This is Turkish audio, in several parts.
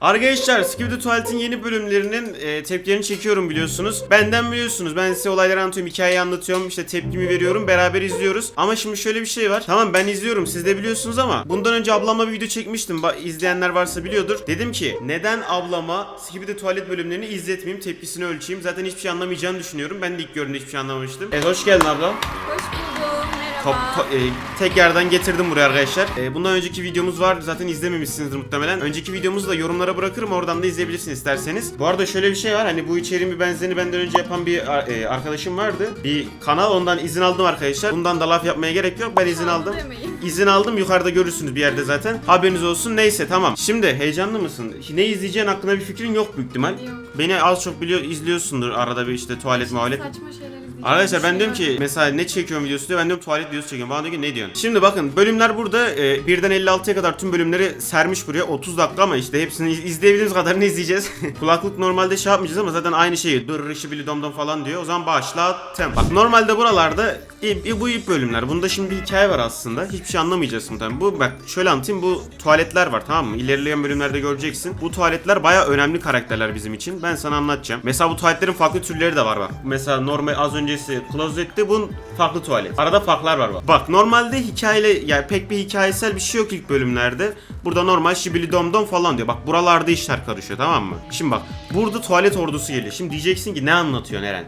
Arkadaşlar Skibidi Tuvalet'in yeni bölümlerinin e, tepkilerini çekiyorum biliyorsunuz. Benden biliyorsunuz. Ben size olayları anlatıyorum, hikayeyi anlatıyorum, işte tepkimi veriyorum, beraber izliyoruz. Ama şimdi şöyle bir şey var. Tamam ben izliyorum, siz de biliyorsunuz ama bundan önce ablamla bir video çekmiştim. Ba- izleyenler varsa biliyordur. Dedim ki neden ablama Skibidi Tuvalet bölümlerini izletmeyeyim, tepkisini ölçeyim. Zaten hiçbir şey anlamayacağını düşünüyorum. Ben de ilk gördüğümde hiçbir şey anlamamıştım. Evet hoş geldin abla. Hoş buldum. Top, to- e, tek yerden getirdim buraya arkadaşlar. E, bundan önceki videomuz vardı zaten izlememişsinizdir muhtemelen. Önceki videomuzu da yorumlara bırakırım oradan da izleyebilirsiniz isterseniz. Bu arada şöyle bir şey var hani bu içeriğin bir benzerini benden önce yapan bir e, arkadaşım vardı. Bir kanal ondan izin aldım arkadaşlar. Bundan da laf yapmaya gerek yok ben izin aldım. İzin aldım yukarıda görürsünüz bir yerde zaten. Haberiniz olsun neyse tamam. Şimdi heyecanlı mısın? Ne izleyeceğin hakkında bir fikrin yok büyük ihtimal. Yok. Beni az çok biliyor izliyorsundur arada bir işte tuvalet muhalet. Saçma şeyler. Arkadaşlar ben diyorum ki mesela ne çekiyorum videosu diyor ben diyorum tuvalet videosu çekiyorum. Bana diyor ki ne diyorsun? Şimdi bakın bölümler burada e, birden 56'ya kadar tüm bölümleri sermiş buraya 30 dakika ama işte hepsini iz- izleyebildiğimiz kadarını izleyeceğiz. Kulaklık normalde şey yapmayacağız ama zaten aynı şeyi dur rışı bili dom dom falan diyor. O zaman başlattım. Bak normalde buralarda i- i- bu ilk bölümler. Bunda şimdi bir hikaye var aslında. Hiçbir şey anlamayacaksın tabii. Bu bak şöyle anlatayım bu tuvaletler var tamam mı? İlerleyen bölümlerde göreceksin. Bu tuvaletler baya önemli karakterler bizim için. Ben sana anlatacağım. Mesela bu tuvaletlerin farklı türleri de var bak. Mesela normal az öncesi klozetti bunun farklı tuvalet. Arada farklar var bak. Bak normalde hikayeyle yani pek bir hikayesel bir şey yok ilk bölümlerde. Burada normal şibili dom dom falan diyor. Bak buralarda işler karışıyor tamam mı? Şimdi bak burada tuvalet ordusu geliyor. Şimdi diyeceksin ki ne anlatıyorsun Eren?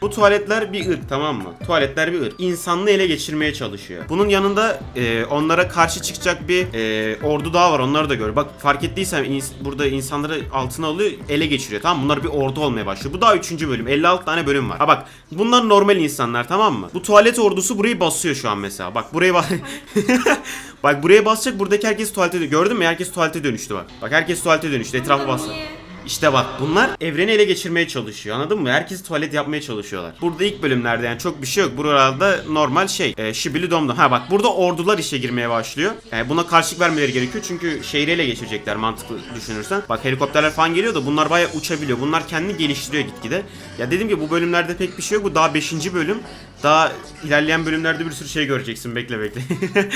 Bu tuvaletler bir ırk tamam mı? Tuvaletler bir ırk. İnsanlığı ele geçirmeye çalışıyor. Bunun yanında e, onlara karşı çıkacak bir e, ordu daha var. Onları da gör. Bak fark ettiysen ins- burada insanları altına alıyor, ele geçiriyor. Tamam? Bunlar bir ordu olmaya başlıyor. Bu daha 3. bölüm. 56 tane bölüm var. Ha bak bunlar normal insanlar tamam mı? Bu tuvalet ordusu burayı basıyor şu an mesela. Bak burayı bak. bak buraya basacak. Buradaki herkes tuvalete dö- Gördün mü? Herkes tuvalete dönüştü bak. Bak herkes tuvalete dönüştü. Etrafı Ama bastı. niye? İşte bak bunlar evreni ele geçirmeye çalışıyor anladın mı? Herkes tuvalet yapmaya çalışıyorlar. Burada ilk bölümlerde yani çok bir şey yok. Buralarda normal şey e, şibili domdom. Ha bak burada ordular işe girmeye başlıyor. Yani buna karşılık vermeleri gerekiyor çünkü şehri ele geçirecekler mantıklı düşünürsen. Bak helikopterler falan geliyor da bunlar bayağı uçabiliyor. Bunlar kendini geliştiriyor gitgide. Ya dedim ki bu bölümlerde pek bir şey yok. Bu daha 5. bölüm. Daha ilerleyen bölümlerde bir sürü şey göreceksin. Bekle bekle.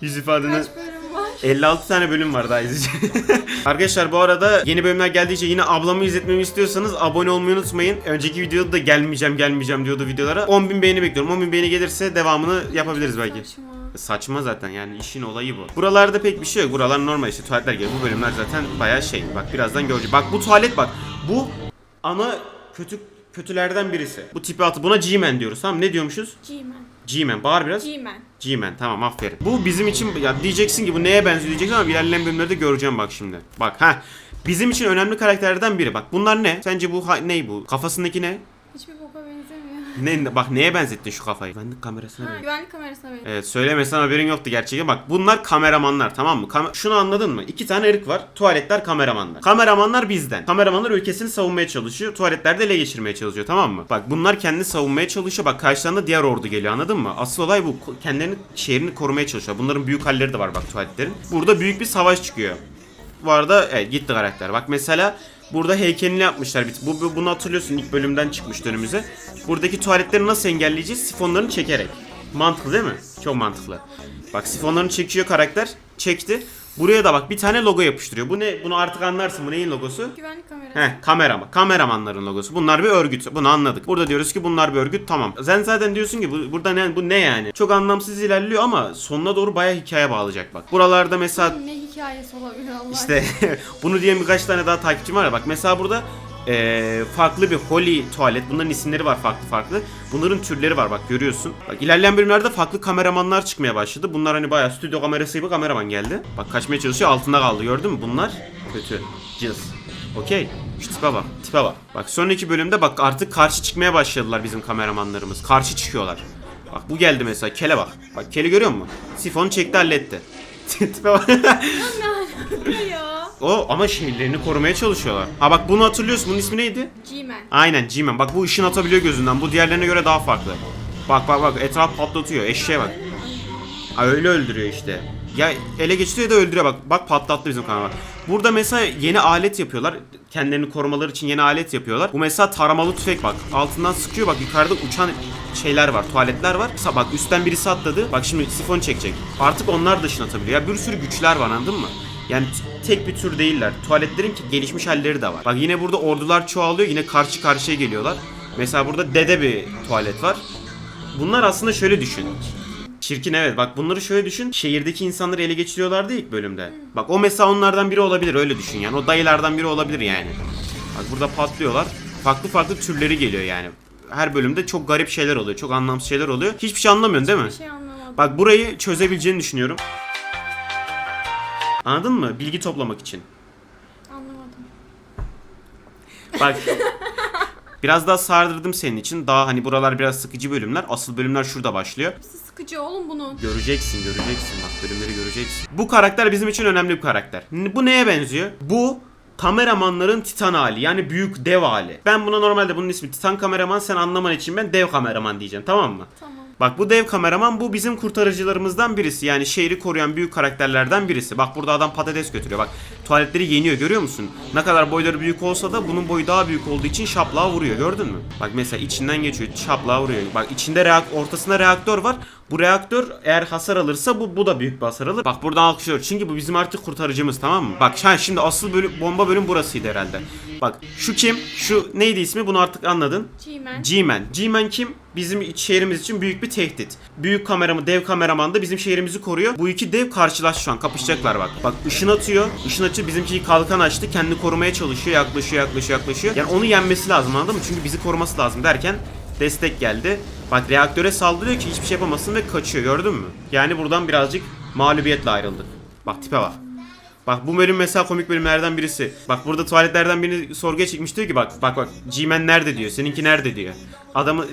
Yüz ifadeni... Kaç bölüm var? 56 tane bölüm var daha izleyecek. Arkadaşlar bu arada yeni bölümler geldikçe yine ablamı izletmemi istiyorsanız abone olmayı unutmayın. Önceki videoda da gelmeyeceğim gelmeyeceğim diyordu videolara. 10.000 beğeni bekliyorum. 10.000 beğeni gelirse devamını yapabiliriz belki. Saçma. Saçma zaten yani işin olayı bu. Buralarda pek bir şey yok. Buralar normal işte tuvaletler gibi. Bu bölümler zaten bayağı şey. Bak birazdan göreceğiz. Bak bu tuvalet bak. Bu ana kötü kötülerden birisi. Bu tipi atı. Buna G-Man diyoruz tamam? Ne diyormuşuz? G-Man. G-Man. Bağır biraz. G-Man. G-Man tamam aferin. Bu bizim için ya diyeceksin ki bu neye benziyor diyeceksin ama ilerleyen bölümlerde göreceğim bak şimdi. Bak ha bizim için önemli karakterlerden biri. Bak bunlar ne? Sence bu ha, ne bu? Kafasındaki ne? Hiçbir benzemiyor. Ne bak neye benzettin şu kafayı? Güvenlik kamerasına Ha, benziyor. güvenlik kamerasına benziyor. Evet söylemesen haberin yoktu gerçekten. Bak bunlar kameramanlar tamam mı? Kam- Şunu anladın mı? İki tane ırk var. Tuvaletler kameramanlar. Kameramanlar bizden. Kameramanlar ülkesini savunmaya çalışıyor. Tuvaletler de ele geçirmeye çalışıyor tamam mı? Bak bunlar kendini savunmaya çalışıyor. Bak karşılarında diğer ordu geliyor anladın mı? Asıl olay bu. Ko- Kendilerini şehrini korumaya çalışıyor. Bunların büyük halleri de var bak tuvaletlerin. Burada büyük bir savaş çıkıyor. Bu arada evet gitti karakter. Bak mesela burada heykelini yapmışlar. Bu, bu- bunu hatırlıyorsun ilk bölümden çıkmıştı önümüze. Buradaki tuvaletleri nasıl engelleyeceğiz? Sifonlarını çekerek. Mantıklı değil mi? Çok mantıklı. Bak sifonlarını çekiyor karakter. Çekti. Buraya da bak bir tane logo yapıştırıyor. Bu ne? Bunu artık anlarsın. Bu neyin logosu? Güvenlik kamerası. Heh kameraman. Kameramanların logosu. Bunlar bir örgüt. Bunu anladık. Burada diyoruz ki bunlar bir örgüt. Tamam. Sen zaten diyorsun ki bu, burada ne, bu ne yani? Çok anlamsız ilerliyor ama sonuna doğru bayağı hikaye bağlayacak bak. Buralarda mesela Ne hikayesi olabilir Allah işte bunu diyen birkaç tane daha takipçim var ya bak mesela burada eee, farklı bir holy tuvalet. Bunların isimleri var farklı farklı. Bunların türleri var bak görüyorsun. Bak ilerleyen bölümlerde farklı kameramanlar çıkmaya başladı. Bunlar hani bayağı stüdyo kamerası gibi kameraman geldi. Bak kaçmaya çalışıyor altında kaldı gördün mü? Bunlar kötü. Cız. Okey. Şu tipe bak tipe bak. Bak sonraki bölümde bak artık karşı çıkmaya başladılar bizim kameramanlarımız. Karşı çıkıyorlar. Bak bu geldi mesela kele bak. Bak kele görüyor musun? Sifonu çekti halletti. Tipe bak. Ya? O ama şehirlerini korumaya çalışıyorlar. Ha bak bunu hatırlıyorsun. Bunun ismi neydi? G-Man. Aynen G-Man. Bak bu ışın atabiliyor gözünden. Bu diğerlerine göre daha farklı. Bak bak bak etraf patlatıyor. Eşeğe bak. Ha öyle öldürüyor işte. Ya ele geçiriyor da öldürüyor bak. Bak patlattı bizim kanal. Burada mesela yeni alet yapıyorlar. Kendilerini korumaları için yeni alet yapıyorlar. Bu mesela taramalı tüfek bak. Altından sıkıyor bak yukarıda uçan şeyler var. Tuvaletler var. Sa- Bak üstten birisi atladı. Bak şimdi sifon çekecek. Artık onlar da ışın atabiliyor. Ya bir sürü güçler var anladın mı? Yani tek bir tür değiller. Tuvaletlerin ki gelişmiş halleri de var. Bak yine burada ordular çoğalıyor. Yine karşı karşıya geliyorlar. Mesela burada dede bir tuvalet var. Bunlar aslında şöyle düşün. Çirkin evet bak bunları şöyle düşün. Şehirdeki insanları ele geçiriyorlardı ilk bölümde. Bak o mesela onlardan biri olabilir öyle düşün yani. O dayılardan biri olabilir yani. Bak burada patlıyorlar. Farklı farklı türleri geliyor yani. Her bölümde çok garip şeyler oluyor. Çok anlamsız şeyler oluyor. Hiçbir şey anlamıyorsun değil mi? Bir şey anlamadım. Bak burayı çözebileceğini düşünüyorum. Anladın mı? Bilgi toplamak için. Anlamadım. Bak biraz daha sardırdım senin için. Daha hani buralar biraz sıkıcı bölümler. Asıl bölümler şurada başlıyor. Hepsi sıkıcı oğlum bunun. Göreceksin, göreceksin. Bak bölümleri göreceksin. Bu karakter bizim için önemli bir karakter. Bu neye benziyor? Bu kameramanların titan hali yani büyük dev hali. Ben buna normalde bunun ismi titan kameraman sen anlaman için ben dev kameraman diyeceğim tamam mı? Tamam. Bak bu dev kameraman bu bizim kurtarıcılarımızdan birisi. Yani şehri koruyan büyük karakterlerden birisi. Bak burada adam patates götürüyor. Bak tuvaletleri yeniyor görüyor musun? Ne kadar boyları büyük olsa da bunun boyu daha büyük olduğu için şaplağa vuruyor gördün mü? Bak mesela içinden geçiyor şaplağa vuruyor. Bak içinde reak ortasında reaktör var. Bu reaktör eğer hasar alırsa bu bu da büyük bir hasar alır. Bak buradan alkışlıyor. Çünkü bu bizim artık kurtarıcımız tamam mı? Bak sen şimdi asıl bölüm, bomba bölüm burasıydı herhalde. Bak şu kim? Şu neydi ismi? Bunu artık anladın. G-Man. G-Man. G-Man kim? Bizim şehrimiz için büyük bir tehdit. Büyük kameramı, dev kameraman da bizim şehrimizi koruyor. Bu iki dev karşılaş şu an. Kapışacaklar bak. Bak ışın atıyor. Işın açıyor. Bizimki kalkan açtı. Kendini korumaya çalışıyor. Yaklaşıyor, yaklaşıyor, yaklaşıyor. Yani onu yenmesi lazım anladın mı? Çünkü bizi koruması lazım derken destek geldi. Bak reaktöre saldırıyor ki hiçbir şey yapamasın ve kaçıyor gördün mü? Yani buradan birazcık mağlubiyetle ayrıldık. Bak tipe bak. Bak bu bölüm mesela komik bölümlerden birisi. Bak burada tuvaletlerden birini sorguya çekmiş diyor ki bak bak bak G-Man nerede diyor. Seninki nerede diyor. Adamı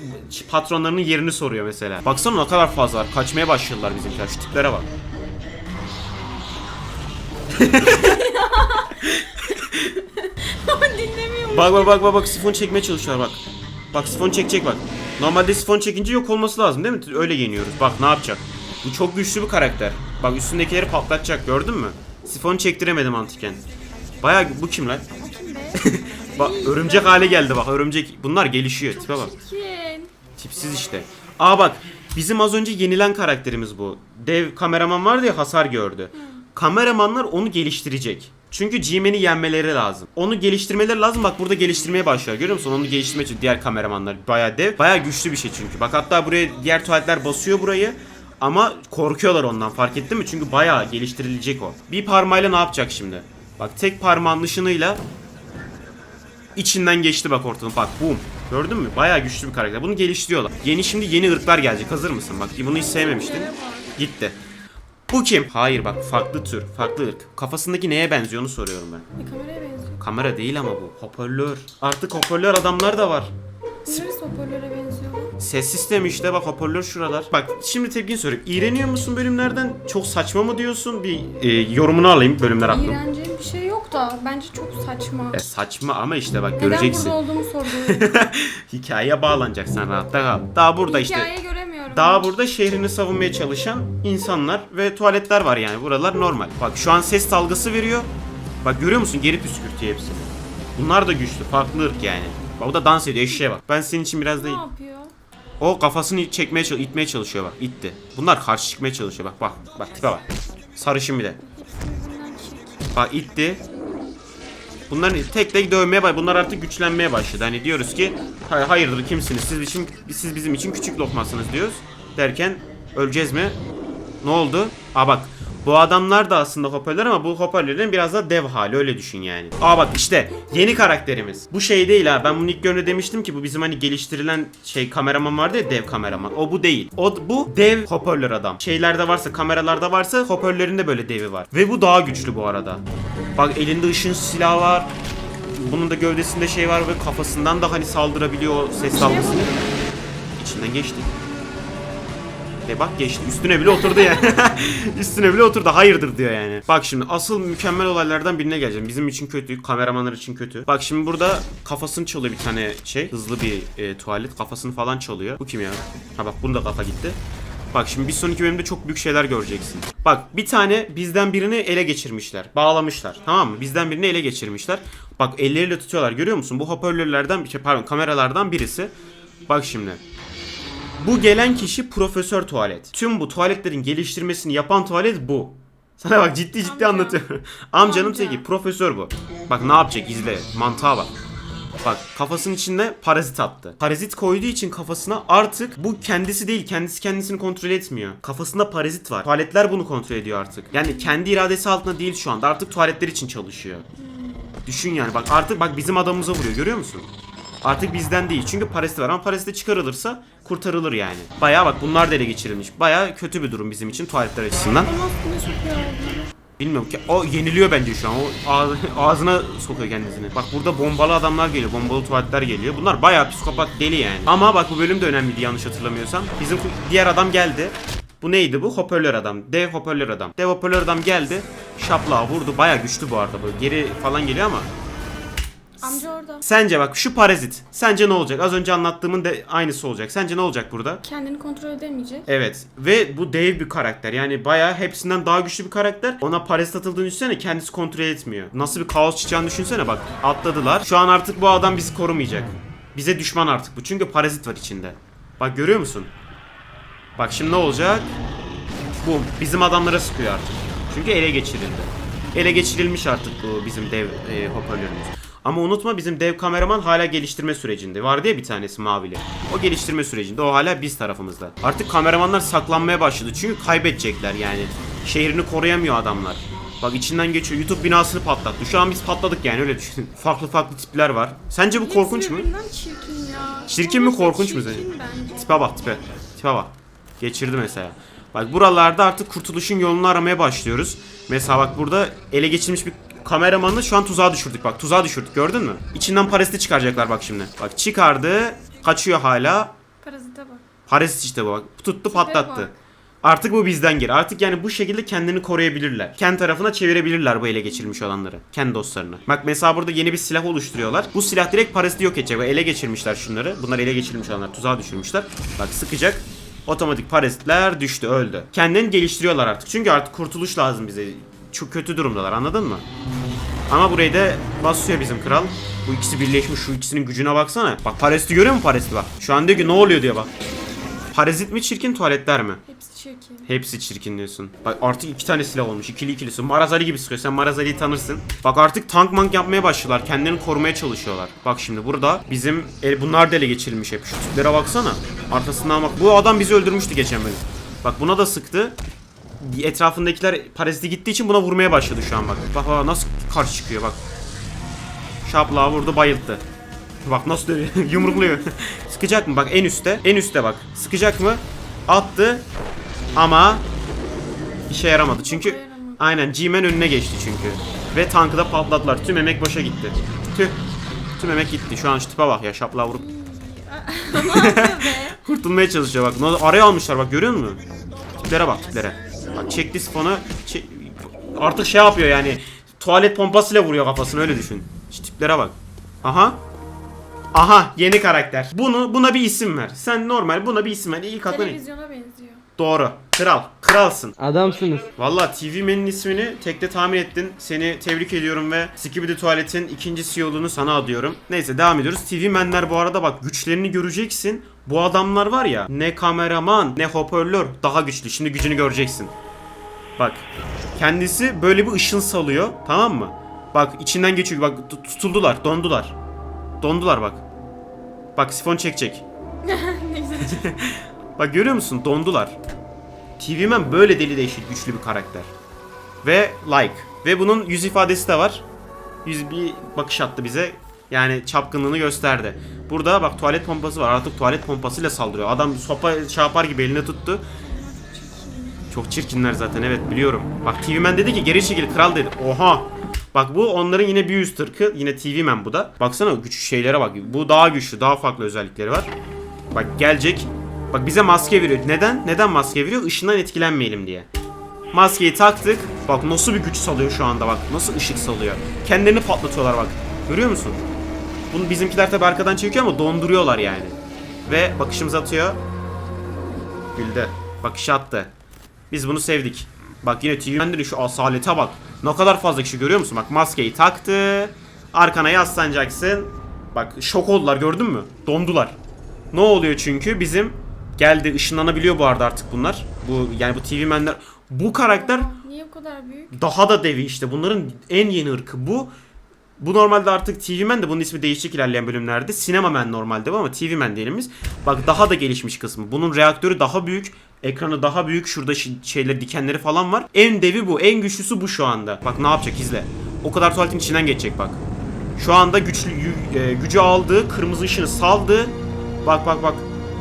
patronlarının yerini soruyor mesela. Baksana ne kadar fazla var. Kaçmaya başladılar bizimkiler. Şu tiplere bak. Dinlemiyorum. Bak bak bak bak bak sifon çekmeye çalışıyorlar bak. Bak sifon çekecek bak. Normalde sifon çekince yok olması lazım değil mi? Öyle yeniyoruz. Bak ne yapacak? Bu çok güçlü bir karakter. Bak üstündekileri patlatacak gördün mü? Sifon çektiremedim antiken. Bayağı bu kim lan? Bak örümcek hale geldi bak örümcek. Bunlar gelişiyor tipe bak. Tipsiz işte. Aa bak bizim az önce yenilen karakterimiz bu. Dev kameraman vardı ya hasar gördü. Kameramanlar onu geliştirecek. Çünkü G-Man'i yenmeleri lazım. Onu geliştirmeleri lazım. Bak burada geliştirmeye başlıyor. Görüyor musun? Onu geliştirmeye çalışıyor. Diğer kameramanlar bayağı dev. Bayağı güçlü bir şey çünkü. Bak hatta buraya diğer tuvaletler basıyor burayı. Ama korkuyorlar ondan fark ettin mi? Çünkü bayağı geliştirilecek o. Bir parmağıyla ne yapacak şimdi? Bak tek parmağın ışınıyla içinden geçti bak ortadan bak boom. Gördün mü? Bayağı güçlü bir karakter. Bunu geliştiriyorlar. Yeni şimdi yeni ırklar gelecek. Hazır mısın? Bak bunu hiç sevmemiştin. Gitti. Bu kim? Hayır bak farklı tür, farklı ırk. Kafasındaki neye benziyor onu soruyorum ben. Bir kameraya benziyor. Kamera değil ama bu. Hoparlör. Artık hoparlör adamlar da var. Neresi hoparlöre benziyor? Ses sistemi işte bak hoparlör şuralar. Bak şimdi tepkini sorayım. İğreniyor musun bölümlerden? Çok saçma mı diyorsun? Bir e, yorumunu alayım bölümler hakkında. İğreneceğim bir şey yok da bence çok saçma. E, saçma ama işte bak Neden göreceksin. burada olduğumu sorguluyorum. Hikayeye bağlanacaksın rahatta kal. Daha burada işte. Hikaye göremiyorum. Daha burada şehrini savunmaya çalışan insanlar ve tuvaletler var yani. Buralar normal. Bak şu an ses dalgası veriyor. Bak görüyor musun? Geri püskürtüyor hepsi. Bunlar da güçlü. Farklı ırk yani. Bak o da dans ediyor. Eşeğe bak. Ben senin için biraz da... Ne yapıyor? O kafasını çekmeye çalış- itmeye çalışıyor bak. İtti. Bunlar karşı çıkmaya çalışıyor bak. Bak. Bak tipe bak. Sarışın bir de. Bak itti. Bunların tek tek dövmeye bak. Bunlar artık güçlenmeye başladı. Hani diyoruz ki "Hay- hayırdır kimsiniz? Siz için siz bizim için küçük lokmasınız diyoruz. Derken öleceğiz mi? Ne oldu? Aa bak. Bu adamlar da aslında hoparlör ama bu hoparlörlerin biraz da dev hali öyle düşün yani. Aa bak işte yeni karakterimiz. Bu şey değil ha. Ben bunu ilk görünce demiştim ki bu bizim hani geliştirilen şey kameraman vardı ya dev kameraman. O bu değil. O bu dev hoparlör adam. Şeylerde varsa kameralarda varsa hoparlöründe böyle devi var. Ve bu daha güçlü bu arada. Bak elinde ışın silahı var. Bunun da gövdesinde şey var ve kafasından da hani saldırabiliyor ses dalgasını. İçinden geçti. De bak geçti. Üstüne bile oturdu yani. Üstüne bile oturdu. Hayırdır diyor yani. Bak şimdi asıl mükemmel olaylardan birine geleceğim. Bizim için kötü. Kameramanlar için kötü. Bak şimdi burada kafasını çalıyor bir tane şey. Hızlı bir e, tuvalet. Kafasını falan çalıyor. Bu kim ya? Ha bak bunun da kafa gitti. Bak şimdi bir sonraki bölümde çok büyük şeyler göreceksin. Bak bir tane bizden birini ele geçirmişler. Bağlamışlar. Tamam mı? Bizden birini ele geçirmişler. Bak elleriyle tutuyorlar. Görüyor musun? Bu hoparlörlerden, şey, pardon kameralardan birisi. Bak şimdi. Bu gelen kişi profesör tuvalet. Tüm bu tuvaletlerin geliştirmesini yapan tuvalet bu. Sana bak ciddi ciddi Amca. anlatıyorum. Amcanın Amca. teki profesör bu. Bak ne yapacak izle. Mantığa bak. Bak kafasının içinde parazit attı. Parazit koyduğu için kafasına artık bu kendisi değil kendisi kendisini kontrol etmiyor. Kafasında parazit var. Tuvaletler bunu kontrol ediyor artık. Yani kendi iradesi altında değil şu anda. Artık tuvaletler için çalışıyor. Düşün yani bak artık bak bizim adamımıza vuruyor görüyor musun? Artık bizden değil çünkü parazit var ama parazit de çıkarılırsa kurtarılır yani. Bayağı bak bunlar da ele geçirilmiş. Bayağı kötü bir durum bizim için tuvaletler açısından. Bilmiyorum ki o yeniliyor bence şu an. O ağ- ağzına sokuyor kendisini. Bak burada bombalı adamlar geliyor. Bombalı tuvaletler geliyor. Bunlar bayağı psikopat deli yani. Ama bak bu bölüm de önemliydi yanlış hatırlamıyorsam. Bizim diğer adam geldi. Bu neydi bu? Hoparlör adam. Dev hoparlör adam. Dev hoparlör adam geldi. Şaplığa vurdu. Bayağı güçlü bu arada. Böyle geri falan geliyor ama. Amca orada. Sence bak şu parazit. Sence ne olacak? Az önce anlattığımın da aynısı olacak. Sence ne olacak burada? Kendini kontrol edemeyecek. Evet ve bu dev bir karakter yani bayağı hepsinden daha güçlü bir karakter. Ona parazit atıldığını düşünsene kendisi kontrol etmiyor. Nasıl bir kaos çıkacağını düşünsene bak atladılar. Şu an artık bu adam bizi korumayacak. Bize düşman artık bu çünkü parazit var içinde. Bak görüyor musun? Bak şimdi ne olacak? Bu bizim adamlara sıkıyor artık. Çünkü ele geçirildi. Ele geçirilmiş artık bu bizim dev e, hoparlörümüz. Ama unutma bizim dev kameraman hala geliştirme sürecinde. Vardı ya bir tanesi mavili. O geliştirme sürecinde. O hala biz tarafımızda. Artık kameramanlar saklanmaya başladı. Çünkü kaybedecekler yani. Şehrini koruyamıyor adamlar. Bak içinden geçiyor. YouTube binasını patlattı. Şu an biz patladık yani öyle düşün. Farklı farklı tipler var. Sence bu korkunç mu? çirkin ya. Çirkin mi, korkunç mu sence? Tipe bak tipe. Tipe bak. Geçirdi mesela. Bak buralarda artık kurtuluşun yolunu aramaya başlıyoruz. Mesela bak burada ele geçirilmiş bir kameramanı şu an tuzağa düşürdük bak. Tuzağa düşürdük gördün mü? İçinden paraziti çıkaracaklar bak şimdi. Bak çıkardı. Kaçıyor hala. Parazite bak. Parazit işte bu bak. Tuttu patlattı. bak. Artık bu bizden geri. Artık yani bu şekilde kendini koruyabilirler. Kendi tarafına çevirebilirler bu ele geçirilmiş olanları. Kendi dostlarını. Bak mesela burada yeni bir silah oluşturuyorlar. Bu silah direkt paraziti yok edecek. Ele geçirmişler şunları. Bunlar ele geçirilmiş olanlar. Tuzağa düşürmüşler. Bak sıkacak. Otomatik parazitler düştü öldü. Kendini geliştiriyorlar artık. Çünkü artık kurtuluş lazım bize. Çok kötü durumdalar anladın mı? Ama burayı da basıyor bizim kral. Bu ikisi birleşmiş şu ikisinin gücüne baksana. Bak paraziti görüyor musun paraziti bak. Şu an diyor ki ne oluyor diyor bak. Parazit mi çirkin tuvaletler mi? Hepsi çirkin. Hepsi çirkin diyorsun. Bak artık iki tane silah olmuş. ikili ikilisi. Marazali gibi sıkıyor. Sen Marazali'yi tanırsın. Bak artık tank mank yapmaya başlıyorlar. Kendilerini korumaya çalışıyorlar. Bak şimdi burada bizim el, bunlar da ele geçirilmiş hep. Şu tiplere baksana. Arkasından bak. Bu adam bizi öldürmüştü geçen bölüm. Bak buna da sıktı. Etrafındakiler paraziti gittiği için buna vurmaya başladı şu an bak. Bak bak nasıl karşı çıkıyor bak. Şaplığa vurdu bayılttı. Bak nasıl dövüyor. Yumrukluyor. Sıkacak mı? Bak en üstte. En üstte bak. Sıkacak mı? Attı. Ama işe yaramadı. Çünkü aynen G-Man önüne geçti çünkü. Ve tankı da patlattılar. Tüm emek boşa gitti. Tüh. Tüm emek gitti. Şu an şu tipe bak ya şaplığa vurup kurtulmaya çalışıyor bak. Araya almışlar bak görüyor musun? Tiplere bak tiplere. Bak çekti çek- Artık şey yapıyor yani. Tuvalet pompasıyla vuruyor kafasını öyle düşün. Şu tiplere bak. Aha. Aha yeni karakter. Bunu buna bir isim ver. Sen normal buna bir isim ver. İlk aklına Televizyona benziyor. Doğru. Kral. Kralsın. Adamsınız. Valla TV Man'in ismini tekte tahmin ettin. Seni tebrik ediyorum ve Skibidi Tuvalet'in ikinci CEO'luğunu sana adıyorum. Neyse devam ediyoruz. TV Man'ler bu arada bak güçlerini göreceksin. Bu adamlar var ya ne kameraman ne hoparlör daha güçlü. Şimdi gücünü göreceksin. Bak kendisi böyle bir ışın salıyor tamam mı? Bak içinden geçiyor bak tut- tutuldular dondular. Dondular bak. Bak sifon çekecek. Bak görüyor musun? Dondular. TV Man böyle deli değişik güçlü bir karakter. Ve like. Ve bunun yüz ifadesi de var. Yüz bir bakış attı bize. Yani çapkınlığını gösterdi. Burada bak tuvalet pompası var. Artık tuvalet pompasıyla saldırıyor. Adam sopa yapar gibi eline tuttu. Çok çirkinler zaten evet biliyorum. Bak TV Man dedi ki geri çekil kral dedi. Oha. Bak bu onların yine bir üst ırkı. Yine TV Man bu da. Baksana güç şeylere bak. Bu daha güçlü, daha farklı özellikleri var. Bak gelecek. Bak bize maske veriyor. Neden? Neden maske veriyor? Işından etkilenmeyelim diye. Maskeyi taktık. Bak nasıl bir güç salıyor şu anda bak. Nasıl ışık salıyor. Kendilerini patlatıyorlar bak. Görüyor musun? Bunu bizimkiler tabi arkadan çekiyor ama donduruyorlar yani. Ve bakışımız atıyor. Güldü. Bakışı attı. Biz bunu sevdik. Bak yine TV Mandarin şu asalete bak. Ne kadar fazla kişi görüyor musun? Bak maskeyi taktı. Arkana yaslanacaksın. Bak şok oldular gördün mü? Dondular. Ne oluyor çünkü bizim geldi ışınlanabiliyor bu arada artık bunlar. Bu yani bu TV Man'ler bu karakter Niye bu kadar büyük. Daha da devi işte. Bunların en yeni ırkı bu. Bu normalde artık TV Man de bunun ismi değişecek ilerleyen bölümlerde. Sinema Man normalde bu ama TV Man diyelim biz. Bak daha da gelişmiş kısmı. Bunun reaktörü daha büyük. Ekranı daha büyük. Şurada şeyler dikenleri falan var. En devi bu. En güçlüsü bu şu anda. Bak ne yapacak izle. O kadar tuvaletin içinden geçecek bak. Şu anda güçlü e, gücü aldı. Kırmızı ışını saldı. Bak bak bak.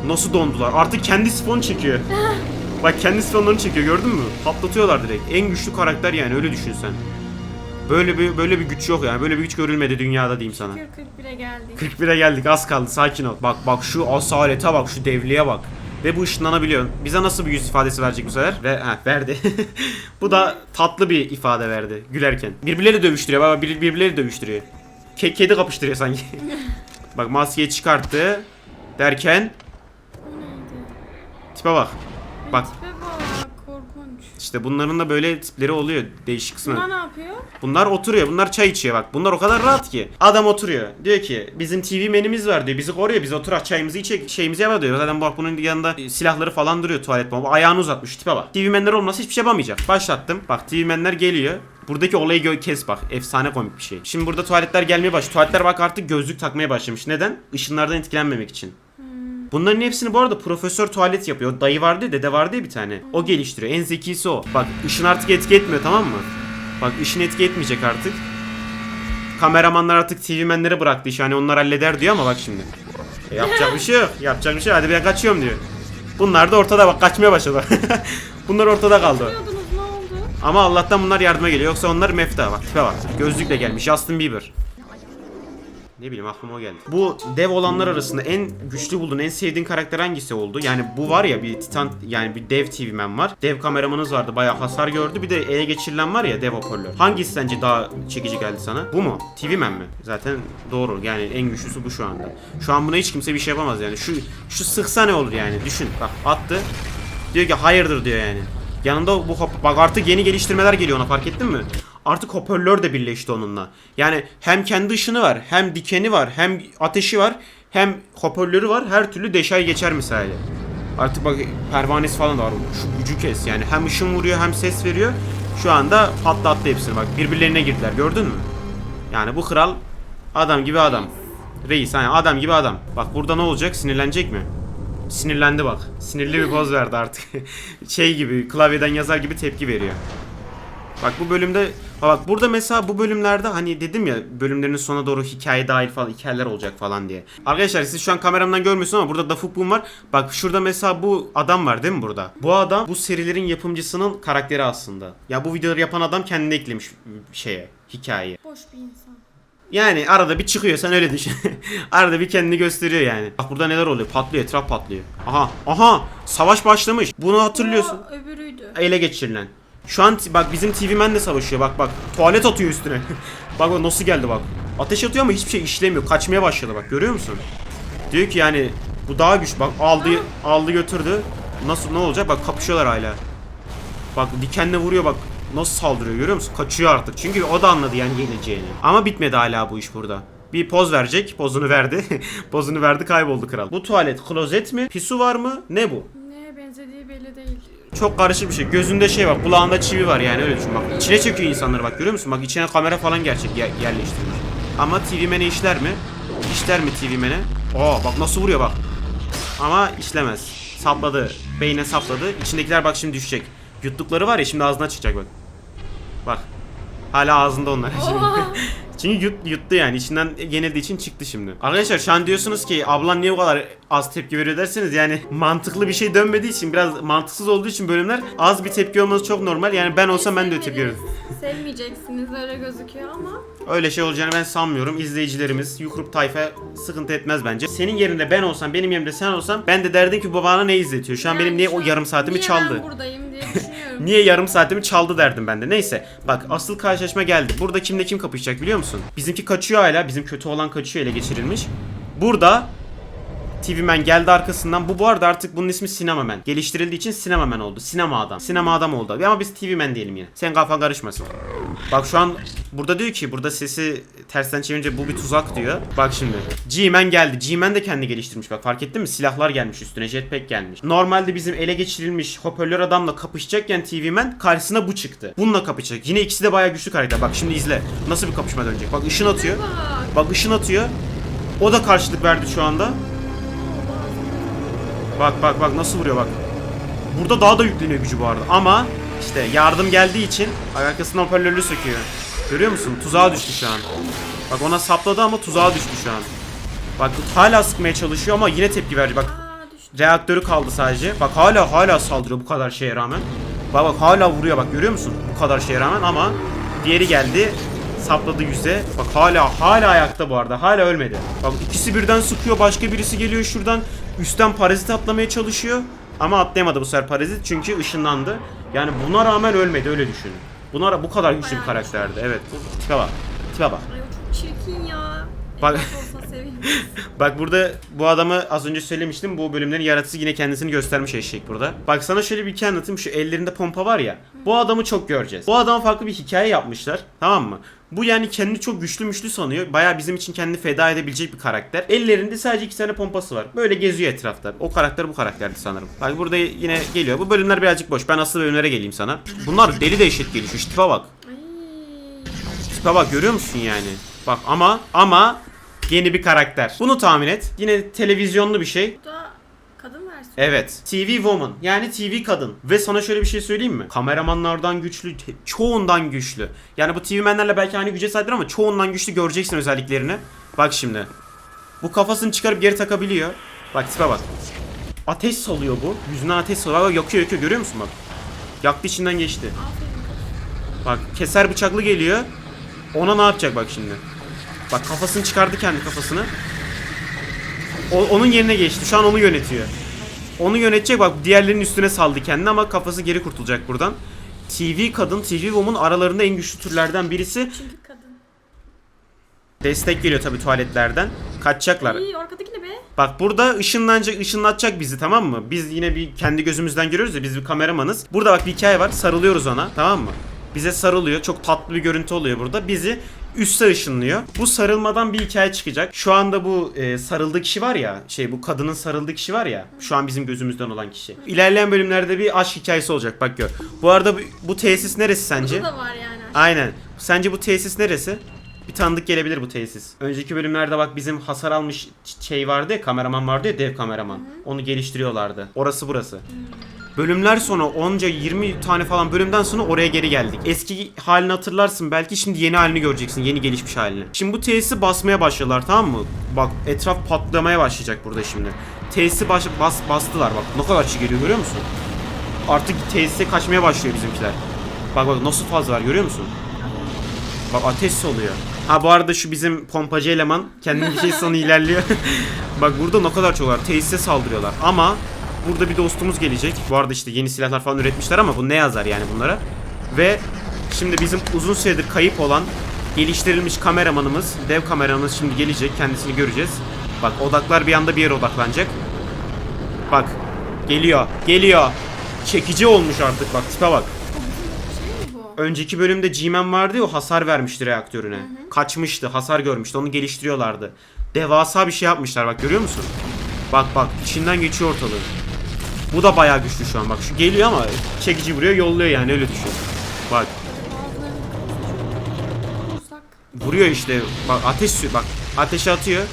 Nasıl dondular. Artık kendi sifonu çekiyor. Bak kendi sifonlarını çekiyor gördün mü? Patlatıyorlar direkt. En güçlü karakter yani öyle düşün sen. Böyle bir böyle bir güç yok yani. Böyle bir güç görülmedi dünyada diyeyim sana. 41'e geldik. 41'e geldik az kaldı sakin ol. Bak bak şu asalete bak şu devliğe bak. Ve bu ışınlanabiliyor. Bize nasıl bir yüz ifadesi verecek bu sefer? Ve ha verdi. bu da tatlı bir ifade verdi gülerken. Birbirleri dövüştürüyor baba bir, birbirleri dövüştürüyor. Ke- kedi kapıştırıyor sanki. bak maskeyi çıkarttı derken tipe bak. Bak. İşte bunların da böyle tipleri oluyor değişik kısmı. Bunlar ne yapıyor? Bunlar oturuyor. Bunlar çay içiyor bak. Bunlar o kadar rahat ki. Adam oturuyor. Diyor ki bizim TV menümüz var diyor. Bizi koruyor. Biz oturak çayımızı içecek şeyimizi yapar diyor. Zaten bak bunun yanında e, silahları falan duruyor tuvalet bomba. Ayağını uzatmış tipe bak. TV menler olmasa hiçbir şey yapamayacak. Başlattım. Bak TV menler geliyor. Buradaki olayı gö- kes bak. Efsane komik bir şey. Şimdi burada tuvaletler gelmeye başladı. Tuvaletler bak artık gözlük takmaya başlamış. Neden? Işınlardan etkilenmemek için. Bunların hepsini bu arada profesör tuvalet yapıyor. Dayı vardı ya, dede vardı ya bir tane. O geliştiriyor. En zekisi o. Bak ışın artık etki etmiyor tamam mı? Bak ışın etki etmeyecek artık. Kameramanlar artık TV menlere bıraktı işi. Hani onlar halleder diyor ama bak şimdi. E, yapacak bir şey yok. Yapacak bir şey yok. Hadi ben kaçıyorum diyor. Bunlar da ortada bak kaçmaya başladı. bunlar ortada kaldı. Diyordunuz ne oldu? Ama Allah'tan bunlar yardıma geliyor. Yoksa onlar mefta bak tipe bak. Gözlükle gelmiş. Justin Bieber. Ne bileyim aklıma geldi. Bu dev olanlar arasında en güçlü bulduğun, en sevdiğin karakter hangisi oldu? Yani bu var ya bir titan yani bir dev TV var. Dev kameramanız vardı bayağı hasar gördü. Bir de ele geçirilen var ya dev hoparlör. Hangisi sence daha çekici geldi sana? Bu mu? TV man mi? Zaten doğru yani en güçlüsü bu şu anda. Şu an buna hiç kimse bir şey yapamaz yani. Şu şu sıksa ne olur yani düşün. Bak attı. Diyor ki hayırdır diyor yani. Yanında bu hop- bak artık yeni geliştirmeler geliyor ona fark ettin mi? Artık hoparlör de birleşti onunla. Yani hem kendi ışını var, hem dikeni var, hem ateşi var, hem hoparlörü var. Her türlü deşay geçer misali. Artık bak pervanesi falan da var. Şu gücü kes yani. Hem ışın vuruyor hem ses veriyor. Şu anda patlattı hepsini bak. Birbirlerine girdiler gördün mü? Yani bu kral adam gibi adam. Reis hani adam gibi adam. Bak burada ne olacak? Sinirlenecek mi? Sinirlendi bak. Sinirli bir poz verdi artık. şey gibi klavyeden yazar gibi tepki veriyor. Bak bu bölümde bak burada mesela bu bölümlerde hani dedim ya bölümlerin sonuna doğru hikaye dahil falan hikayeler olacak falan diye. Arkadaşlar siz şu an kameramdan görmüyorsunuz ama burada Dafuk Boom var. Bak şurada mesela bu adam var değil mi burada? Bu adam bu serilerin yapımcısının karakteri aslında. Ya bu videoları yapan adam kendine eklemiş şeye hikayeye. Boş bir insan. Yani arada bir çıkıyor sen öyle düşün. arada bir kendini gösteriyor yani. Bak burada neler oluyor? Patlıyor, etraf patlıyor. Aha, aha! Savaş başlamış. Bunu hatırlıyorsun. O öbürüydü. Ele geçirilen. Şu an bak bizim TV Man de savaşıyor. Bak bak. Tuvalet atıyor üstüne. bak bak nasıl geldi bak. Ateş atıyor ama hiçbir şey işlemiyor. Kaçmaya başladı bak. Görüyor musun? Diyor ki yani bu daha güç. Bak aldı aldı götürdü. Nasıl ne olacak? Bak kapışıyorlar hala. Bak dikenle vuruyor bak. Nasıl saldırıyor görüyor musun? Kaçıyor artık. Çünkü o da anladı yani yenileceğini. Ama bitmedi hala bu iş burada. Bir poz verecek. Pozunu verdi. Pozunu verdi kayboldu kral. Bu tuvalet klozet mi? Pisu var mı? Ne bu? Neye benzediği belli değil. Çok karışık bir şey. Gözünde şey var, kulağında çivi var yani öyle düşün bak. İçine çekiyor insanları bak görüyor musun? Bak içine kamera falan gerçek yer- yerleştirmiş. Ama TV Man'e işler mi? İşler mi TV Man'e? Oo bak nasıl vuruyor bak. Ama işlemez. Sapladı. Beyne sapladı. İçindekiler bak şimdi düşecek. Yuttukları var ya şimdi ağzına çıkacak bak. Bak. Hala ağzında onlar. Oha! Çünkü yut, yuttu yani içinden yenildiği için çıktı şimdi. Arkadaşlar şu an diyorsunuz ki ablan niye bu kadar az tepki veriyor derseniz yani mantıklı bir şey dönmediği için biraz mantıksız olduğu için bölümler az bir tepki olması çok normal. Yani ben olsam ben de tepki veririm. Sevmeyeceksiniz öyle gözüküyor ama. Öyle şey olacağını ben sanmıyorum. İzleyicilerimiz, Yukrup tayfa sıkıntı etmez bence. Senin yerinde ben olsam, benim yerimde sen olsam ben de derdim ki bu bana ne izletiyor? Şu an Yani benim niye şu o an yarım saatimi niye çaldı? ben buradayım diye düşünüyorum. Niye yarım saatimi çaldı derdim ben de. Neyse. Bak asıl karşılaşma geldi. Burada kimle kim kapışacak biliyor musun? Bizimki kaçıyor hala. Bizim kötü olan kaçıyor ele geçirilmiş. Burada TV Man geldi arkasından. Bu bu arada artık bunun ismi Sinema Man. Geliştirildiği için Sinema Man oldu. Sinema adam. Sinema adam oldu. Ama biz TV Man diyelim yine. Sen kafan karışmasın. Bak şu an burada diyor ki burada sesi tersten çevirince bu bir tuzak diyor. Bak şimdi. G-Man geldi. G-Man de kendi geliştirmiş. Bak fark ettin mi? Silahlar gelmiş üstüne. Jetpack gelmiş. Normalde bizim ele geçirilmiş hoparlör adamla kapışacakken TV Man karşısına bu çıktı. Bununla kapışacak. Yine ikisi de bayağı güçlü karakter. Bak şimdi izle. Nasıl bir kapışma dönecek. Bak ışın atıyor. Bak. Işın atıyor. O da karşılık verdi şu anda. Bak bak bak nasıl vuruyor bak. Burada daha da yükleniyor gücü bu arada. Ama işte yardım geldiği için arkasından hoparlörü söküyor. Görüyor musun? Tuzağa düştü şu an. Bak ona sapladı ama tuzağa düştü şu an. Bak hala sıkmaya çalışıyor ama yine tepki verici. Bak reaktörü kaldı sadece. Bak hala hala saldırıyor bu kadar şeye rağmen. Bak bak hala vuruyor bak görüyor musun? Bu kadar şeye rağmen ama diğeri geldi. Sapladı yüze. Bak hala hala ayakta bu arada. Hala ölmedi. Bak ikisi birden sıkıyor. Başka birisi geliyor şuradan. Üstten parazit atlamaya çalışıyor. Ama atlayamadı bu sefer parazit çünkü ışınlandı. Yani buna rağmen ölmedi öyle düşünün. Buna bu kadar güçlü bir karakterdi. Evet. Tipe bak. Tipe bak. Ay çok çirkin ya. Bak-. Bak burada bu adamı az önce söylemiştim. Bu bölümlerin yaratıcısı yine kendisini göstermiş eşek burada. Bak sana şöyle bir hikaye anlatayım. Şu ellerinde pompa var ya. Bu adamı çok göreceğiz. Bu adam farklı bir hikaye yapmışlar. Tamam mı? Bu yani kendini çok güçlü müşlü sanıyor. Baya bizim için kendini feda edebilecek bir karakter. Ellerinde sadece iki tane pompası var. Böyle geziyor etrafta. O karakter bu karakterdi sanırım. Bak burada yine geliyor. Bu bölümler birazcık boş. Ben asıl bölümlere geleyim sana. Bunlar deli dehşet gelişiyor. Şu tipe bak. Tipe bak görüyor musun yani? Bak ama ama yeni bir karakter. Bunu tahmin et. Yine televizyonlu bir şey. Bu da kadın versiyonu. Evet. TV Woman. Yani TV kadın. Ve sana şöyle bir şey söyleyeyim mi? Kameramanlardan güçlü, çoğundan güçlü. Yani bu TV menlerle belki aynı güce sahiptir ama çoğundan güçlü göreceksin özelliklerini. Bak şimdi. Bu kafasını çıkarıp geri takabiliyor. Bak tipe bak. Ateş salıyor bu. Yüzünden ateş salıyor. Bak yakıyor yakıyor görüyor musun bak. Yaktı içinden geçti. Bak keser bıçaklı geliyor. Ona ne yapacak bak şimdi. Bak kafasını çıkardı kendi kafasını. O, onun yerine geçti. Şu an onu yönetiyor. Onu yönetecek bak diğerlerinin üstüne saldı kendini ama kafası geri kurtulacak buradan. TV kadın, TV woman aralarında en güçlü türlerden birisi. Çünkü kadın. Destek geliyor tabii tuvaletlerden. Kaçacaklar. İyi arkadaki ne be? Bak burada ışınlanacak, ışınlatacak bizi tamam mı? Biz yine bir kendi gözümüzden görüyoruz ya biz bir kameramanız. Burada bak bir hikaye var. Sarılıyoruz ona tamam mı? Bize sarılıyor. Çok tatlı bir görüntü oluyor burada. Bizi üste ışınlıyor. Bu sarılmadan bir hikaye çıkacak. Şu anda bu e, sarıldığı kişi var ya, şey bu kadının sarıldığı kişi var ya. Şu an bizim gözümüzden olan kişi. İlerleyen bölümlerde bir aşk hikayesi olacak. Bak gör. Bu arada bu, bu tesis neresi sence? Burada da var yani. Aynen. Sence bu tesis neresi? Bir tanıdık gelebilir bu tesis. Önceki bölümlerde bak bizim hasar almış şey vardı ya kameraman vardı ya dev kameraman. Onu geliştiriyorlardı. Orası burası. Bölümler sonra onca 20 tane falan bölümden sonra oraya geri geldik. Eski halini hatırlarsın belki şimdi yeni halini göreceksin. Yeni gelişmiş halini. Şimdi bu tesisi basmaya başladılar tamam mı? Bak etraf patlamaya başlayacak burada şimdi. Tesisi baş, bas, bastılar bak ne kadar çi geliyor görüyor musun? Artık tesise kaçmaya başlıyor bizimkiler. Bak bak nasıl fazla var görüyor musun? Bak ateş oluyor. Ha bu arada şu bizim pompacı eleman kendi bir şey sonu ilerliyor. Bak burada ne kadar çok var. Tesise saldırıyorlar. Ama burada bir dostumuz gelecek. Bu arada işte yeni silahlar falan üretmişler ama bu ne yazar yani bunlara. Ve şimdi bizim uzun süredir kayıp olan geliştirilmiş kameramanımız, dev kameramanımız şimdi gelecek. Kendisini göreceğiz. Bak odaklar bir anda bir yere odaklanacak. Bak geliyor, geliyor. Çekici olmuş artık bak tipe bak. Önceki bölümde G-Man vardı ya o hasar vermişti reaktörüne. Kaçmıştı, hasar görmüştü. Onu geliştiriyorlardı. Devasa bir şey yapmışlar bak görüyor musun? Bak bak içinden geçiyor ortalığı. Bu da bayağı güçlü şu an bak. Şu geliyor ama çekici vuruyor yolluyor yani öyle düşün. Bak vuruyor işte. Bak ateş bak ateşe atıyor.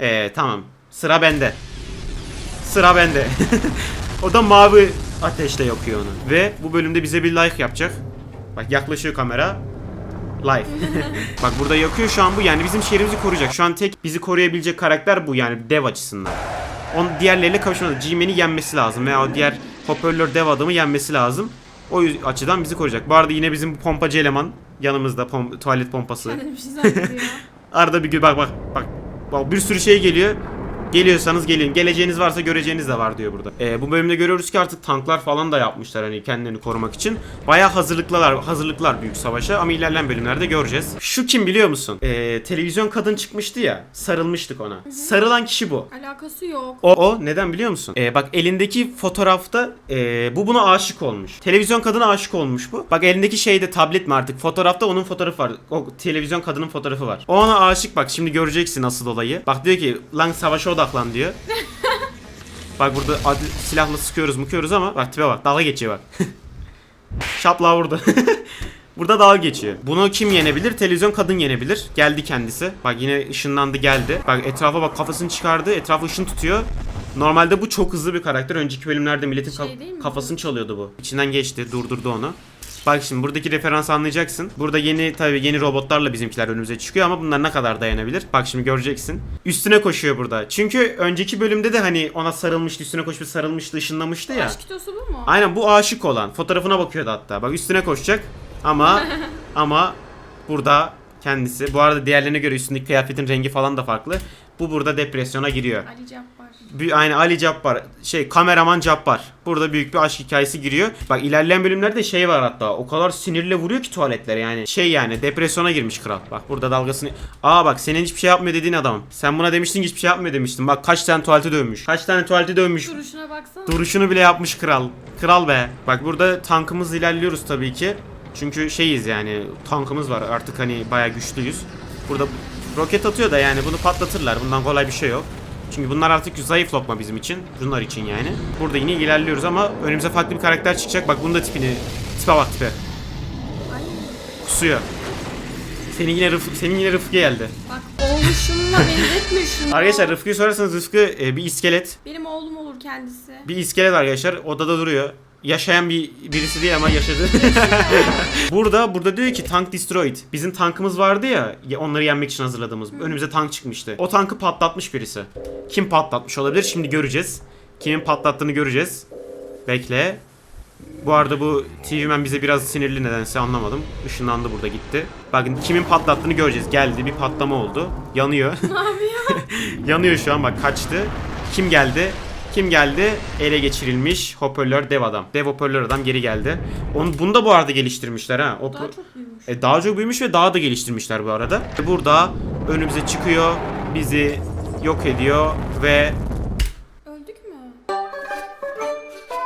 Ee tamam. Sıra bende. Sıra bende. o da mavi ateşle yakıyor onu. Ve bu bölümde bize bir like yapacak. Bak yaklaşıyor kamera. Like. Bak burada yakıyor şu an bu. Yani bizim şehrimizi koruyacak. Şu an tek bizi koruyabilecek karakter bu yani dev açısından. On diğerleriyle kavuşmadı. G-Man'i yenmesi lazım veya o diğer hoparlör dev adamı yenmesi lazım. O açıdan bizi koruyacak. Bu arada yine bizim pompacı eleman yanımızda pom- tuvalet pompası. Şey. Arada bir gün bak bak bak. Bak bir sürü şey geliyor. Geliyorsanız gelin. Geleceğiniz varsa göreceğiniz de var diyor burada. Ee, bu bölümde görüyoruz ki artık tanklar falan da yapmışlar hani kendilerini korumak için. Bayağı hazırlıklılar, hazırlıklar büyük savaşa ama ilerleyen bölümlerde göreceğiz. Şu kim biliyor musun? Ee, televizyon kadın çıkmıştı ya. Sarılmıştık ona. Sarılan kişi bu. Alakası yok. O, o neden biliyor musun? Ee, bak elindeki fotoğrafta ee, bu buna aşık olmuş. Televizyon kadına aşık olmuş bu. Bak elindeki şeyde tablet mi artık? Fotoğrafta onun fotoğrafı var. O televizyon kadının fotoğrafı var. O ona aşık bak şimdi göreceksin asıl olayı. Bak diyor ki lan savaşa odaklan diyor. bak burada ad- silahla sıkıyoruz mıkıyoruz ama bak tipe bak dalga geçiyor bak. Şapla vurdu. Burada dalga geçiyor. Bunu kim yenebilir? Televizyon kadın yenebilir. Geldi kendisi. Bak yine ışınlandı geldi. Bak etrafa bak kafasını çıkardı. Etrafı ışın tutuyor. Normalde bu çok hızlı bir karakter. Önceki bölümlerde milletin Şey ka- kafasını çalıyordu bu. İçinden geçti, durdurdu onu. Bak şimdi buradaki referansı anlayacaksın. Burada yeni tabii yeni robotlarla bizimkiler önümüze çıkıyor ama bunlar ne kadar dayanabilir? Bak şimdi göreceksin. Üstüne koşuyor burada. Çünkü önceki bölümde de hani ona sarılmıştı, üstüne koşup sarılmıştı, ışınlamıştı ya. Aşk kitosu bu mu? Aynen bu aşık olan. Fotoğrafına bakıyordu hatta. Bak üstüne koşacak. Ama ama burada kendisi. Bu arada diğerlerine göre üstündeki kıyafetin rengi falan da farklı. Bu burada depresyona giriyor. Cabbar. Bir, aynı Ali Cabbar. Şey kameraman Cabbar. Burada büyük bir aşk hikayesi giriyor. Bak ilerleyen bölümlerde şey var hatta. O kadar sinirle vuruyor ki tuvaletlere yani. Şey yani depresyona girmiş kral. Bak burada dalgasını. Aa bak senin hiçbir şey yapmıyor dediğin adam. Sen buna demiştin ki hiçbir şey yapmıyor demiştin. Bak kaç tane tuvalete dönmüş. Kaç tane tuvalete dönmüş. Duruşuna baksana. Duruşunu bile yapmış kral. Kral be. Bak burada tankımızla ilerliyoruz tabii ki. Çünkü şeyiz yani tankımız var artık hani bayağı güçlüyüz. Burada roket atıyor da yani bunu patlatırlar. Bundan kolay bir şey yok. Çünkü bunlar artık zayıf lokma bizim için. Bunlar için yani. Burada yine ilerliyoruz ama önümüze farklı bir karakter çıkacak. Bak bunun da tipini. Tipe bak tipe. Kusuyor. Senin yine Rıfkı, senin yine Rıfkı geldi. bak oğluşumla benzetme şunu. Arkadaşlar Rıfkı'yı sorarsanız Rıfkı e, bir iskelet. Benim oğlum olur kendisi. Bir iskelet arkadaşlar odada duruyor. Yaşayan bir birisi değil ama yaşadı. burada burada diyor ki tank destroyed. Bizim tankımız vardı ya onları yenmek için hazırladığımız. Önümüze tank çıkmıştı. O tankı patlatmış birisi. Kim patlatmış olabilir? Şimdi göreceğiz. Kimin patlattığını göreceğiz. Bekle. Bu arada bu TV Man bize biraz sinirli nedense anlamadım. Işınlandı burada gitti. Bakın kimin patlattığını göreceğiz. Geldi bir patlama oldu. Yanıyor. Ne yapıyor? Yanıyor şu an bak kaçtı. Kim geldi? Kim geldi? Ele geçirilmiş hoparlör dev adam. Dev hoparlör adam geri geldi. Onu bunu da bu arada geliştirmişler ha. O Daha çok büyümüş. e, daha çok büyümüş ve daha da geliştirmişler bu arada. Burada önümüze çıkıyor, bizi yok ediyor ve